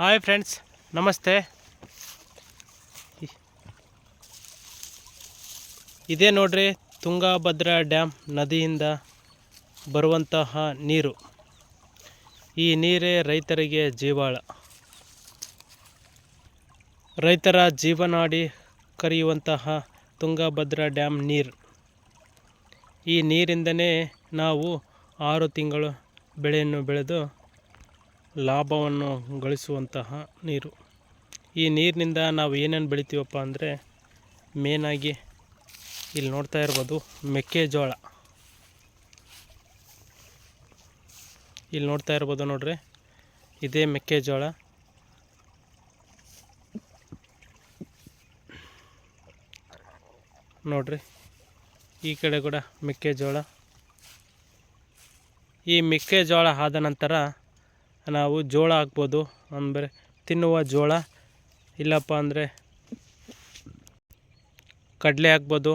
Hi friends, ನಮಸ್ತೆ. ಇದೇ ನೋಡ್ರಿ, ತುಂಗಭದ್ರಾ ಡ್ಯಾಮ್ ನದಿಯಿಂದ ಬರುವಂತಹ ನೀರು. ಈ ನೀರೇ ರೈತರಿಗೆ ಜೀವಾಳ. ರೈತರ ಜೀವನಾಡಿ ಕರೆಯುವಂತಹ ತುಂಗಭದ್ರಾ ಡ್ಯಾಮ್ ನೀರು. ಈ ನೀರಿಂದನೇ ನಾವು ಆರು ತಿಂಗಳು ಬೆಳೆಯನ್ನು ಬೆಳೆದು ಲಾಭವನ್ನು ಗಳಿಸುವಂತಹ ನೀರು. ಈ ನೀರಿನಿಂದ ನಾವು ಏನೇನು ಬೆಳಿತೀವಪ್ಪ ಅಂದರೆ ಮೇನಾಗಿ ಇಲ್ಲಿ ನೋಡ್ತಾ ಇರ್ಬೋದು ಮೆಕ್ಕೆಜೋಳ. ಇಲ್ಲಿ ನೋಡ್ತಾ ಇರ್ಬೋದು ನೋಡ್ರಿ, ಇದೇ ಮೆಕ್ಕೆಜೋಳ. ನೋಡ್ರಿ, ಈ ಕಡೆ ಕೂಡ ಮೆಕ್ಕೆಜೋಳ. ಈ ಮೆಕ್ಕೆಜೋಳ ಆದ ನಂತರ ನಾವು ಜೋಳ ಹಾಕ್ಬೋದು ಅಂದರೆ ತಿನ್ನುವ ಜೋಳ. ಇಲ್ಲಪ್ಪ ಅಂದರೆ ಕಡಲೆ ಹಾಕ್ಬೋದು.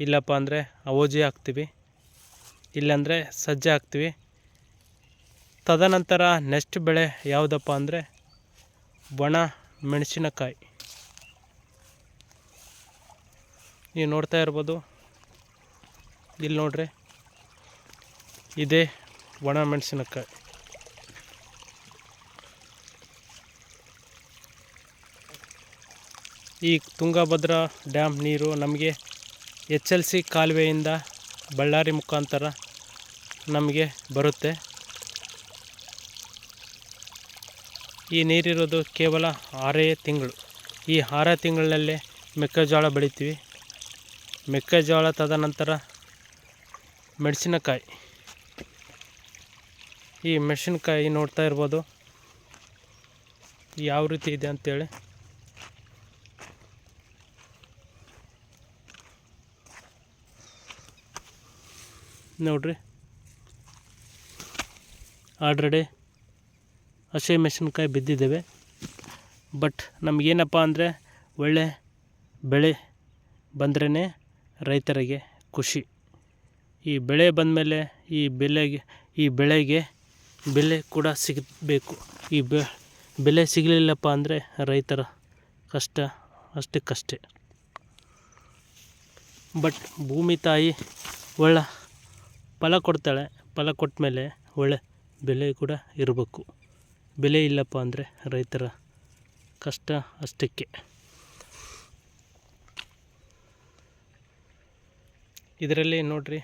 ಇಲ್ಲಪ್ಪ ಅಂದರೆ ಅವೋಜಿ ಹಾಕ್ತೀವಿ. ಇಲ್ಲಾಂದರೆ ಸಜ್ಜೆ ಹಾಕ್ತೀವಿ. ತದನಂತರ ನೆಕ್ಸ್ಟ್ ಬೆಳೆ ಯಾವುದಪ್ಪ ಅಂದರೆ ಒಣ ಮೆಣಸಿನಕಾಯಿ. ನೀವು ನೋಡ್ತಾ ಇರ್ಬೋದು. ಇಲ್ಲಿ ನೋಡ್ರಿ. ಇದೇ ಒಣ ಮೆಣಸಿನಕಾಯಿ. ಈ ತುಂಗಭದ್ರಾ ಡ್ಯಾಮ್ ನೀರು ನಮಗೆ ಎಚ್ ಎಲ್ ಸಿ ಕಾಲುವೆಯಿಂದ ಬಳ್ಳಾರಿ ಮುಖಾಂತರ ನಮಗೆ ಬರುತ್ತೆ. ಈ ನೀರಿರೋದು ಕೇವಲ ಆರೇ ತಿಂಗಳು. ಈ ಆರೇ ತಿಂಗಳಿನಲ್ಲೇ ಮೆಕ್ಕೆಜೋಳ ಬೆಳಿತೀವಿ. ಮೆಕ್ಕೆಜೋಳ ತದನಂತರ ಮೆಣಸಿನಕಾಯಿ. ಈ ಮೆಣಸಿನಕಾಯಿ ನೋಡ್ತಾ ಇರ್ಬೋದು. ಯಾವ ರೀತಿ ಇದೆ ಅಂತೇಳಿ. ನೋಡ್ರಿ. ಆಲ್ರೆಡಿ ಹಸಿ ಮೆಣಸಿನ್ಕಾಯಿ ಬಿದ್ದಿದ್ದಾವೆ. ಬಟ್ ನಮಗೇನಪ್ಪ ಅಂದರೆ ಒಳ್ಳೆ ಬೆಳೆ ಬಂದ್ರೇ ರೈತರಿಗೆ ಖುಷಿ. ಈ ಬೆಳೆ ಬಂದಮೇಲೆ ಈ ಬೆಲೆಗೆ ಈ ಬೆಳೆಗೆ ಬೆಲೆ ಕೂಡ ಸಿಗಬೇಕು. ಈ ಬೆ, ಬೆಲೆ ಸಿಗಲಿಲ್ಲಪ್ಪ ಅಂದರೆ ರೈತರ ಕಷ್ಟ, ಅಷ್ಟಕ್ಕಷ್ಟೇ. ಬಟ್ ಭೂಮಿ ತಾಯಿ ಒಳ್ಳೆ ಫಲ ಕೊಡ್ತಾಳೆ, ಫಲ ಕೊಟ್ಟ ಮೇಲೆ ಒಳ್ಳೆ ಬೆಲೆ ಕೂಡ ಇರಬೇಕು. ಬೆಲೆ ಇಲ್ಲಪ್ಪ ಅಂದರೆ ರೈತರ ಕಷ್ಟ ಅಷ್ಟಕ್ಕೆ. ಇದರಲ್ಲಿ ನೋಡ್ರಿ,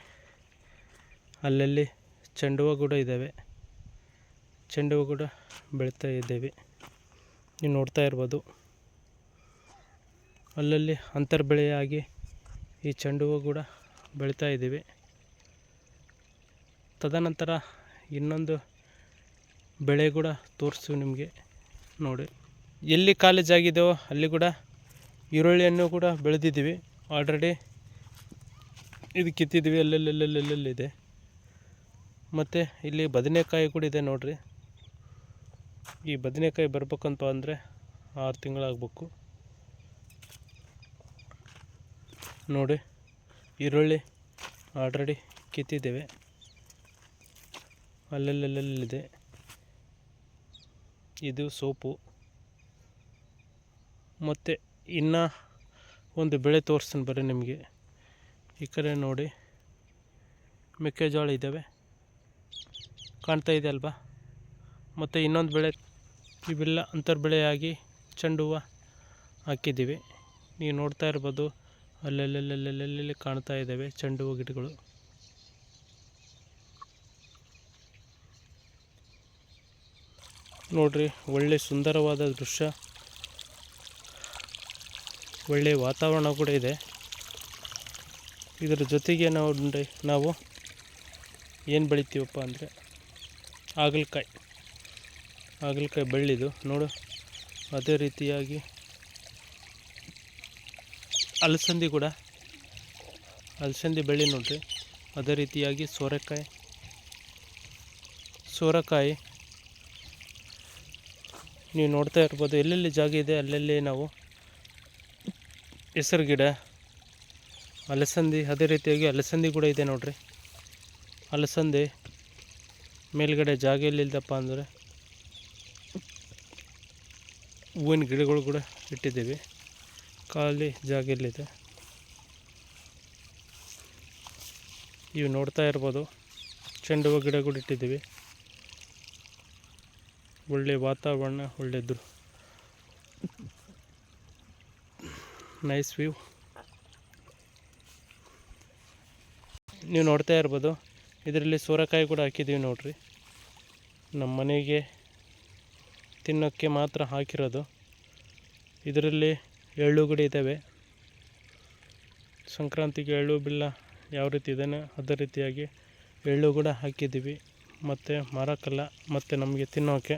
ಅಲ್ಲಲ್ಲಿ ಚೆಂಡು ಹೂವು ಕೂಡ ಇದ್ದಾವೆ ಚೆಂಡು ಹೂವು ಕೂಡ ಬೆಳೀತಾ ಇದ್ದೇವೆ ನೀವು ನೋಡ್ತಾ ಇರ್ಬೋದು. ಅಲ್ಲಲ್ಲಿ ಅಂತರ್ ಬೆಳೆಯಾಗಿ ಈ ಚೆಂಡು ಹೂವು ಕೂಡ ಬೆಳೀತಾ ಇದ್ದೀವಿ ತದನಂತರ ಇನ್ನೊಂದು ಬೆಳೆ ಕೂಡ ತೋರಿಸ್ತೀವಿ ನಿಮಗೆ ನೋಡಿ. ಎಲ್ಲಿ ಕಾಲೇಜ್ ಆಗಿದೆಯೋ ಅಲ್ಲಿ ಕೂಡ ಈರುಳ್ಳಿಯನ್ನು ಕೂಡ ಬೆಳೆದಿದ್ದೀವಿ. ಆಲ್ರೆಡಿ ಇದು ಕಿತ್ತಿದ್ದೀವಿ. ಅಲ್ಲಲ್ಲಲ್ಲಲ್ಲಲ್ಲಿದೆ. ಮತ್ತು ಇಲ್ಲಿ ಬದನೆಕಾಯಿ ಕೂಡ ಇದೆ ನೋಡಿರಿ. ಈ ಬದನೆಕಾಯಿ ಬರ್ಬೇಕಂತ ಅಂದರೆ ಆರು ತಿಂಗಳಾಗಬೇಕು. ನೋಡಿ, ಈರುಳ್ಳಿ ಆಲ್ರೆಡಿ ಕಿತ್ತಿದ್ದೇವೆ. ಅಲ್ಲಲ್ಲಲ್ಲಲ್ಲಿದೆ. ಇದು ಸೋಪು. ಮತ್ತು ಇನ್ನು ಒಂದು ಬೆಳೆ ತೋರಿಸ್ತೀನಿ ಬರ್ರಿ ನಿಮಗೆ. ಈ ಕಡೆ ನೋಡಿ ಮೆಕ್ಕೆಜೋಳ ಇದ್ದಾವೆ ಕಾಣ್ತಾ ಇದೆ ಅಲ್ವಾ? ಮತ್ತು ಇನ್ನೊಂದು ಬೆಳೆ, ಇವೆಲ್ಲ ಅಂತರ್ ಬೆಳೆಯಾಗಿ ಚೆಂಡು ಹೂವು ಹಾಕಿದ್ದೀವಿ. ನೀವು ನೋಡ್ತಾ ಇರ್ಬೋದು ಅಲ್ಲಲ್ಲಲ್ಲಲ್ಲಲ್ಲಿ ಕಾಣ್ತಾ ಇದ್ದಾವೆ ಚೆಂಡು ಹೂವು ಗಿಡಗಳು. ನೋಡ್ರಿ, ಒಳ್ಳೆ ಸುಂದರವಾದ ದೃಶ್ಯ. ಒಳ್ಳೆಯ ವಾತಾವರಣ ಕೂಡ ಇದೆ. ಇದರ ಜೊತೆಗೆ ನಾವು ನಾವು ಏನು ಬೆಳಿತೀವಪ್ಪ ಅಂದರೆ, ಹಾಗಲಕಾಯಿ. ಹಾಗಲಕಾಯಿ ಬೆಳ್ಳಿದು, ನೋಡು, ಅದೇ ರೀತಿಯಾಗಿ ಅಲಸಂದಿ ಕೂಡ. ಅಲಸಂದಿ ಬೆಳ್ಳಿ ನೋಡ್ರಿ, ಅದೇ ರೀತಿಯಾಗಿ ಸೋರೆಕಾಯಿ. ಸೋರೆಕಾಯಿ ನೀವು ನೋಡ್ತಾ ಇರ್ಬೋದು, ಎಲ್ಲೆಲ್ಲಿ ಜಾಗ ಇದೆ ಅಲ್ಲೆಲ್ಲಿ ನಾವು ಹೆಸರು ಗಿಡ, ಅಲಸಂದಿ, ಅದೇ ರೀತಿಯಾಗಿ ಅಲಸಂದಿ ಕೂಡ ಇದೆ ನೋಡ್ರಿ. ಅಲಸಂದಿ ಮೇಲ್ಗಡೆ ಜಾಗ ಎಲ್ಲಿಲ್ದಪ್ಪ ಅಂದರೆ ಹೂವಿನ ಗಿಡಗಳು ಕೂಡ ಇಟ್ಟಿದ್ದೀವಿ. ಖಾಲಿ ಜಾಗ ಎಲ್ಲಿದೆ? ಇವು ನೋಡ್ತಾ ಇರ್ಬೋದು ಚೆಂಡು ಹೂವು ಗಿಡಗಳು ಇಟ್ಟಿದ್ದೀವಿ. ಒಳ್ಳೆ ವಾತಾವರಣ ಒಳ್ಳೆಯದು ನೈಸ್ ವ್ಯೂ ನೀವು ನೋಡ್ತಾ ಇರ್ಬೋದು, ಇದರಲ್ಲಿ ಸೋರೆಕಾಯಿ ಕೂಡ ಹಾಕಿದ್ದೀವಿ ನೋಡ್ರಿ. ನಮ್ಮ ಮನೆಗೆ ತಿನ್ನೋಕ್ಕೆ ಮಾತ್ರ ಹಾಕಿರೋದು. ಇದರಲ್ಲಿ ಎಳ್ಳು ಕೂಡ ಇದ್ದಾವೆ ಸಂಕ್ರಾಂತಿಗೆ ಎಳ್ಳು, ಬಿಲ್ಲ ಯಾವ ರೀತಿ ಇದ್ದಾನೆ ಅದೇ ರೀತಿಯಾಗಿ ಎಳ್ಳು ಕೂಡ ಹಾಕಿದ್ದೀವಿ ಮತ್ತು ಮಾರೋಕ್ಕಲ್ಲ ಮತ್ತು ನಮಗೆ ತಿನ್ನೋಕ್ಕೆ